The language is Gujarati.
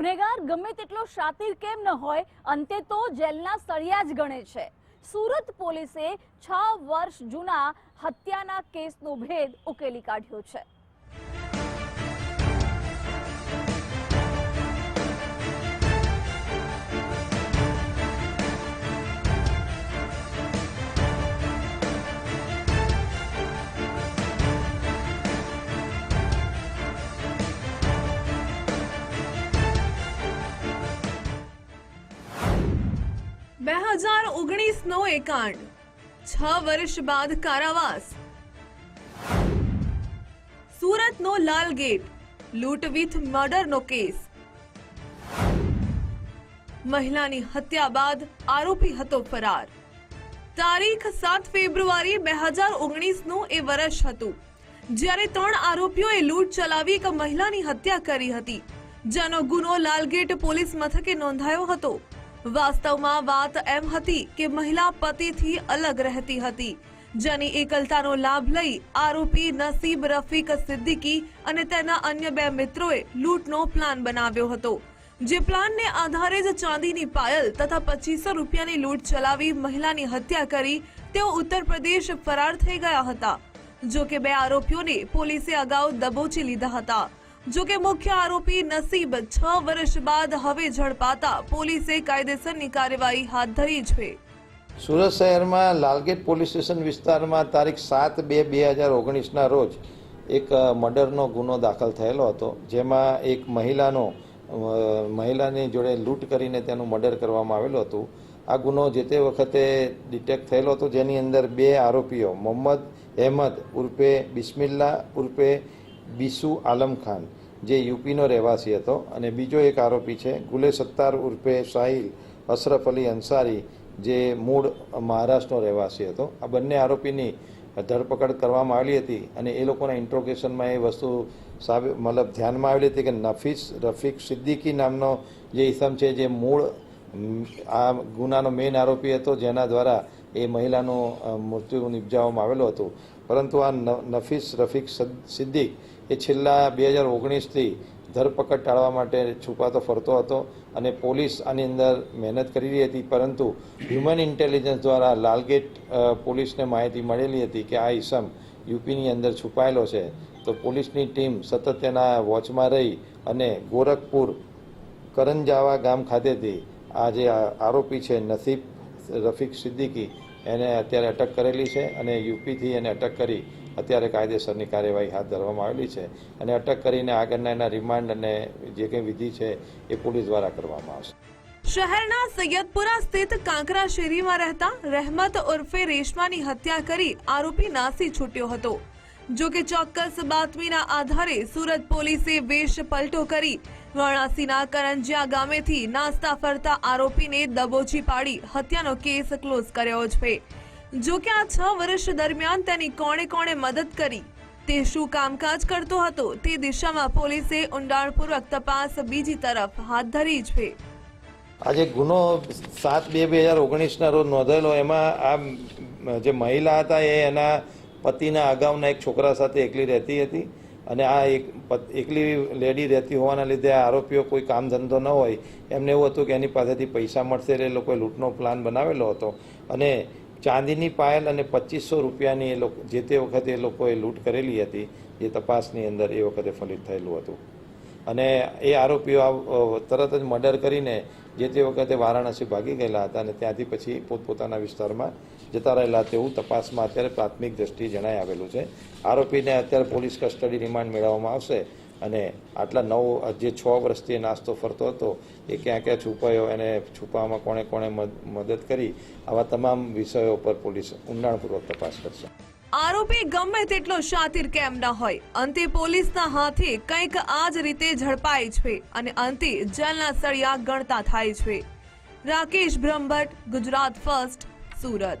ગુનેગાર ગમે તેટલો શાતિર કેમ ન હોય, અંતે તો જેલના સળિયા જ ગણે છે. સુરત પોલીસે છ વર્ષ જૂના હત્યાના કેસનો ભેદ ઉકેલી કાઢ્યો છે. હજાર ઓગણીસનો એકાંડ. છ વર્ષ બાદ કારાવાસ. સુરતનો લાલ ગેટ, લૂંટ વિથ મર્ડરનો કેસ. મહિલાની હત્યા બાદ આરોપી હતો ફરાર. તારીખ સાત ફેબ્રુઆરી બે હજાર ઓગણીસનું એ વર્ષ હતું. જ્યારે ત્રણ આરોપીઓએ લૂંટ ચલાવી એક મહિલાની હત્યા કરી હતી. જેનો ગુનો લાલગેટ પોલીસ મથકે નોંધાયો હતો. વાસ્તવમાં વાત એમ હતી કે મહિલા પતિથી અલગ રહેતી હતી. જેની એકલતાનો લાભ લઈ આરોપી નસીબ રફીક સિદ્દીકી અને તેના અન્ય બે મિત્રોએ લૂંટનો પ્લાન બનાવ્યો હતો. જે પ્લાનને આધારે જ ચાંદીની પાયલ તથા પચીસો રૂપિયાની લૂંટ ચલાવી મહિલાની હત્યા કરી તેઓ ઉત્તર પ્રદેશ ફરાર થઈ ગયા હતા. જો કે બે આરોપીઓને પોલીસે અગાઉ દબોચી લીધા હતા. જો કે મુખ્ય આરોપી નસીબ છ વર્ષ બાદ હવે ઝડપાતા પોલીસે કાયદેસરની કાર્યવાહી હાથ ધરી છે. સુરત શહેરમાં લાલગેટ પોલીસ સ્ટેશન વિસ્તારમાં તારીખ સાત બે બે હજાર ઓગણીસના રોજ એક મર્ડરનો ગુનો દાખલ થયેલો હતો. જેમાં એક મહિલાનો મહિલાની જોડે લૂંટ કરીને તેનું મર્ડર કરવામાં આવેલું હતું. આ ગુનો જે તે વખતે ડિટેક્ટ થયેલો હતો. જેની અંદર બે આરોપીઓ, મોહમ્મદ, અહેમદ ઉર્ફે બિસ્મિલ્લા ઉર્ફે બીસુ આલમ ખાન. જે યુપીનો રહેવાસી હતો અને બીજો એક આરોપી છે ગુલે સત્તાર ઉર્ફે સાહિલ અશરફ અલી અંસારી, જે મૂળ મહારાષ્ટ્રનો રહેવાસી હતો. આ બંને આરોપીની ધરપકડ કરવામાં આવેલી હતી અને એ લોકોના ઇન્ટ્રોગેશનમાં એ વસ્તુ મતલબ ધ્યાનમાં આવેલી હતી કે નફીસ રફીક સિદ્દીકી નામનો જે ઇસમ છે, જે મૂળ આ ગુનાનો મેઇન આરોપી હતો, જેના દ્વારા એ મહિલાનું મૃત્યુ નિપજાવવામાં આવેલું હતું. પરંતુ આ નફીસ રફીક સદ- સિદ્દીક એ છેલ્લા બે હજાર ઓગણીસથી ધરપકડ ટાળવા માટે છુપાતો ફરતો હતો અને પોલીસ આની અંદર મહેનત કરી રહી હતી. પરંતુ હ્યુમન ઇન્ટેલિજન્સ દ્વારા લાલગેટ પોલીસને માહિતી મળેલી હતી કે આ ઈસમ યુપીની અંદર છુપાયેલો છે. તો પોલીસની ટીમ સતત તેના વોચમાં રહી અને ગોરખપુર કરંજાવા ગામ ખાતેથી આ જે આરોપી છે નસીબ રફીક સિદ્દીકી એને અત્યારે અટક કરેલી છે અને યુપીથી એને અટક કરી અત્યારે કાયદેસરની કાર્યવાહી હાથ ધરવામાં આવેલી છે અને અટક કરીને આગળના એના રિમાન્ડ અને જે કંઈ વિધિ છે એ પોલીસ દ્વારા કરવામાં આવશે. શહેરના સૈયદપુરા સ્થિત કાંકરા શેરીમાં રહેતા રહેમત ઉર્ફે રેશમાની હત્યા કરી આરોપી નાસી છૂટ્યો હતો. જો કે ચોક્કસ બાતમીના આધારે સુરત પોલીસે વેશ પલટો કરી વારાણસીના કરંજિયા ગામેથી નાસ્તા ફરતા આરોપીને દબોચી પાડી હત્યાનો કેસ ક્લોઝ કર્યો છે. જો કે આ છ વર્ષ દરમિયાન તેની કોણે કોણે મદદ કરી, તે શું કામકાજ કરતો હતો તે દિશામાં પોલીસે ઊંડાણપૂર્વક તપાસ બીજી તરફ હાથ ધરી છે. આજે ગુનો સાત બે બે હજાર ઓગણીસના રોજ નોંધાયેલો, એમાં આ જે મહિલા હતા એના પતિના અગાઉના એક છોકરા સાથે એકલી રહેતી હતી અને આ એક એકલી લેડી રહેતી હોવાના લીધે આ આરોપીઓ કોઈ કામ ધંધો ન હોય. એમને એવું હતું કે એની પાસેથી પૈસા મળશે એટલે એ લોકોએ લૂંટનો પ્લાન બનાવેલો હતો. અને ચાંદીની પાયલ અને પચીસો રૂપિયાની એ લોકો, જે તે વખતે એ લોકોએ લૂંટ કરેલી હતી જે તપાસની અંદર એ વખતે ફલિત થયેલું હતું. અને એ આરોપીઓ તરત જ મર્ડર કરીને જે તે વખતે વારાણસી ભાગી ગયેલા હતા અને ત્યાંથી પછી પોતપોતાના વિસ્તારમાં જતા રહેલા તેવું તપાસમાં અત્યારે પ્રાથમિક દ્રષ્ટિએ જણાઈ આવેલું છે. આરોપીને અત્યારે પોલીસ કસ્ટડી રિમાન્ડ મેળવવામાં આવશે અને આટલા નવ, જે છ વર્ષથી નાસ્તો ફરતો હતો, એ ક્યાં ક્યાં છુપાયો, એને છુપાવવામાં કોણે કોણે મદ- મદદ કરી, આવા તમામ વિષયો પર પોલીસ ઊંડાણપૂર્વક તપાસ કરશે. આરોપી ગમે તેટલો શાતિર કેમ ન હોય. અંતે પોલીસના હાથે કંઈક આ જ રીતે ઝડપાય છે અને અંતે જેલના સળિયા ગણતા થાય છે. રાકેશ બ્રહ્મભટ્ટ, ગુજરાત ફર્સ્ટ, સુરત.